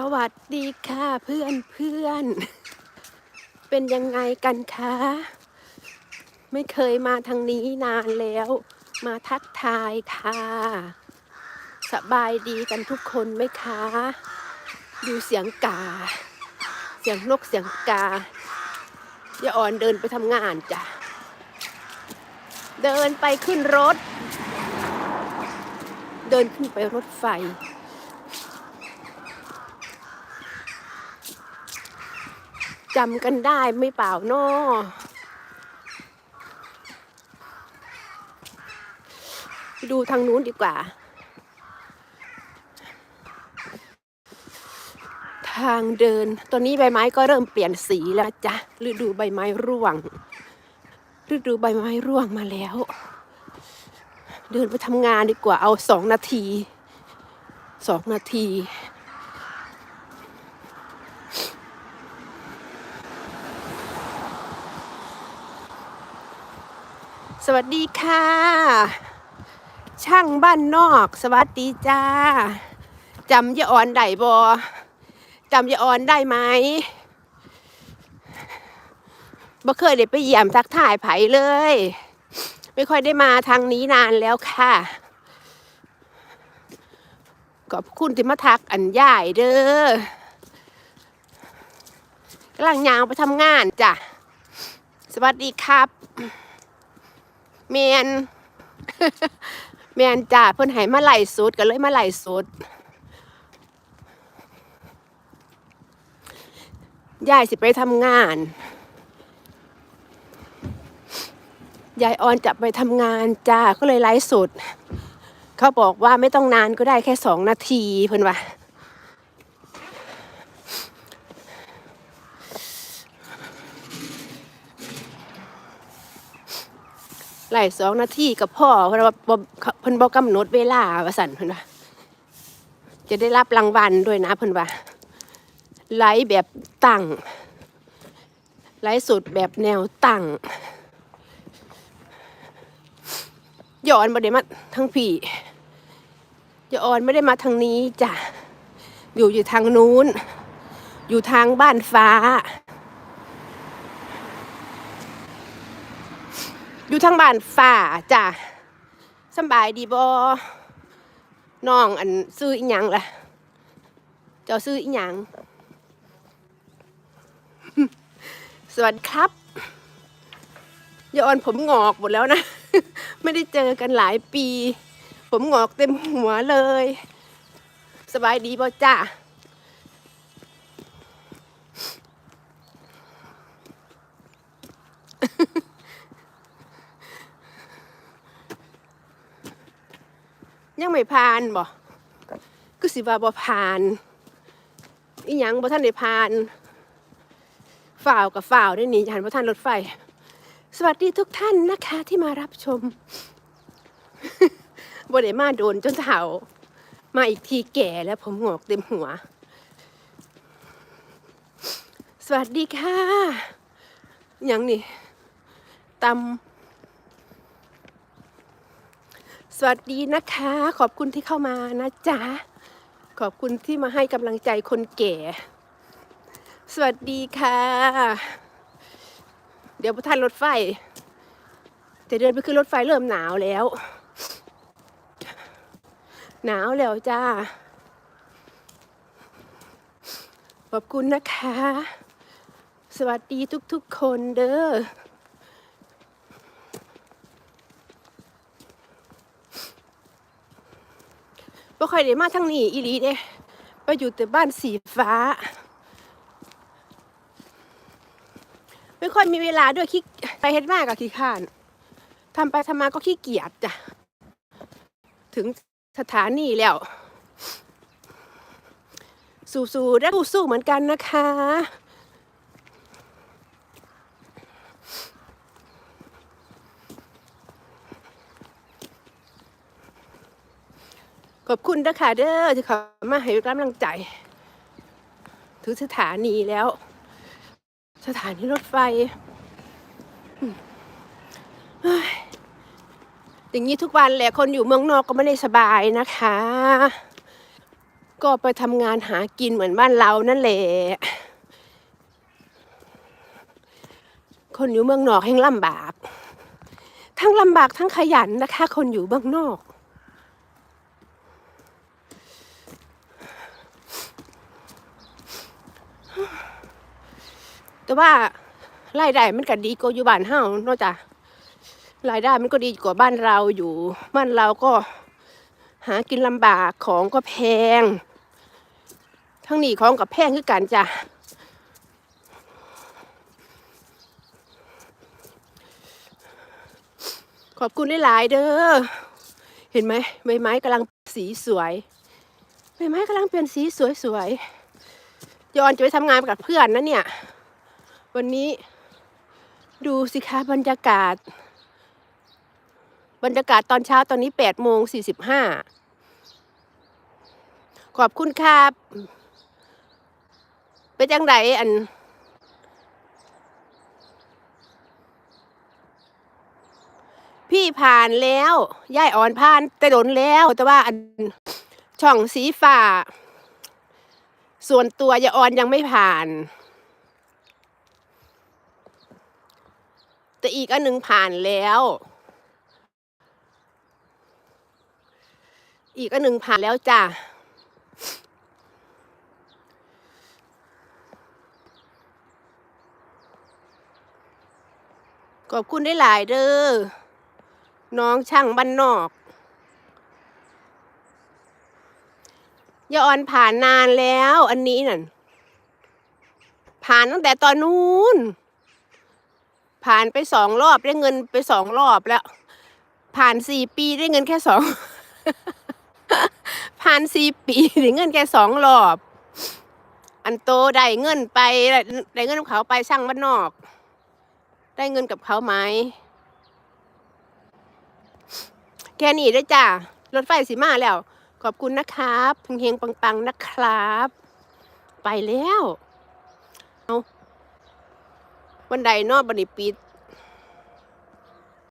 สวัสดีค่ะเพื่อนเพื่อน เป็นยังไงกันคะ ไม่เคยมาทางนี้นานแล้ว มาทักทายค่ะ สบายดีกันทุกคนไหมคะ ดูเสียงกา เสียงนกเสียงกาอย่าอ่อนเดินไปทำงานจ้ะ เดินไปขึ้นรถ เดินขึ้นไปรถไฟ จำกันได้ไม่เปล่าเนาะดูทางนู้นดีกว่า ทางเดิน ตอนนี้ใบไม้ก็เริ่มเปลี่ยนสีแล้วจ้ะฤดูใบไม้ร่วงฤดูใบไม้ร่วงมาแล้ว เดินไปทำงานดีกว่าเอาสองนาทีสองนาที สวัสดีค่ะ ช่างบ้านนอก สวัสดีจ้าจำยาอ่อนได้บอจำยาอ่อนได้ไหมบ่เคยได้ไปเยี่ยมทักทายไผเลย ไม่ค่อยได้มาทางนี้นานแล้วค่ะขอบคุณที่มาทักอันย่ายเด้อกำลังยางไปทำงานจ้ะ สวัสดีครับ เมนเมนจ้าเพิ่นให้มาไหลสุดก็เลยมาไหลสุดยายสิไปทำงาน ยายออนจะไปทำงานจ้าก็เลยไลฟ์สด เขาบอกว่าไม่ต้องนานก็ได้แค่สองนาทีเพิ่นว่า ไล่สองนาทีกับพ่อเพราะว่าเพิ่นบอกกำหนดเวลาว่าสั่นเพิ่นว่าจะได้รับรางวัลด้วยนะเพิ่นว่าไลฟ์แบบตั้งไลฟ์สดแบบแนวตั้งย้อนบ่ได้มาทางพี่ย้อนไม่ได้มาทางนี้จ้ะอยู่อยู่ทางนู้น อยู่ทางบ้านฟ้า อยู่ทางบ้านฝ่าจ้ะสบายดีบอน้องอันซื้ออีหยังล่ะ เจ้าซื้ออีหยัง สวัสดีครับยายออนผมงอกหมดแล้วนะ ไม่ได้เจอกันหลายปี ผมงอกเต็มหัวเลย สบายดีบอจ้า ยังไม่ผ่านบ่ก็สิว่าบ่ผ่านอีหยังบ่ท่านได้ผ่านฝ่าวกับฝ่าวได้นี่ยันบ่ท่านรถไฟ สวัสดีทุกท่านนะคะที่มารับชมบ่ได้มาโดนจนเฒ่า มาอีกทีแก่แล้วผมหงอกเต็มหัว สวัสดีค่ะอหยังนี่ตำ สวัสดีนะคะ ขอบคุณที่เข้ามานะจ๊ะ ขอบคุณที่มาให้กำลังใจคนแก่ สวัสดีค่ะ เดี๋ยวพระท่านรถไฟ จะเดินไปขึ้นรถไฟเริ่มหนาวแล้ว หนาวแล้วจ้า ขอบคุณนะคะ สวัสดีทุกๆคนเด้อ บ่ค่อยได้มาทางนี้อีหลีเด้ไปอยู่แต่บ้านสีฟ้า ไม่ค่อยมีเวลาด้วยขี้ไปเฮ็ดมากกับขี้ข้านทำไปทำมาก็ขี้เกียจจ้ะ ถึงสถานีแล้ว สู้ๆและสู้ๆเหมือนกันนะคะ ขอบคุณนะคะเด้อที่เขามาให้กำลังใจ ถึงสถานีแล้ว สถานีรถไฟอยอย่างนี้ทุกวันแหละคนอยู่เมืองนอกก็ไม่ได้สบายนะคะ ก็ไปทำงานหากินเหมือนบ้านเรานั่นแหละคนอยู่เมืองนอกแห่งลำบาก ทั้งลำบากทั้งขยันนะคะ คนอยู่เมืองนอก ว่ารายได้มันก็ดีกว่าอยู่บ้านเฮาเนอกจากรายได้มันก็ดีกว่าบ้านเราอยู่บ้านเราก็หากินลำบากของก็แพง ทั้งนี้ของกับแพงคือกันจ้ะขอบคุณหลาย ๆ เด้อ เห็นไหมใบไม้กำลังสีสวย ใบไม้กำลังเปลี่ยนสีสวยๆยอนจะไปทำงานกับเพื่อนนะเนี่ย วันนี้ดูสิคะบรรยากาศ บรรยากาศตอนเช้าตอนนี้แปดโมงสี่สิบห้าขอบคุณครับเป็นจังไดอัน พี่ผ่านแล้วย่ายอ่อนผ่านแต่โดนแล้ว แต่ว่าอันช่องสีฟ้า ส่วนตัวยาอ่อนยังไม่ผ่าน แต่อีกอันหนึ่งผ่านแล้ว อีกอันหนึ่งผ่านแล้วจ้ะขอบคุณได้หลายเด้อ น้องช่างบ้านนอก ยาออนผ่านนานแล้ว อันนี้นั่น ผ่านตั้งแต่ตอนนู้น ผ่านไปสองรอบได้เงินไปสองรอบแล้ว ผ่านสี่ปีได้เงินแค่สองผ่านสี่ปีได้เงินแค่สองรอบ อันโตได้เงินไปได้เงินกับเขาไปช่างบ้านนอก ได้เงินกับเขาไหมแค่นี้ได้จ้ะรถไฟสีมาแล้ว ขอบคุณนะครับเฮงๆปังๆนะครับ ไปแล้ว วันใดเนอกบันนี้ปิด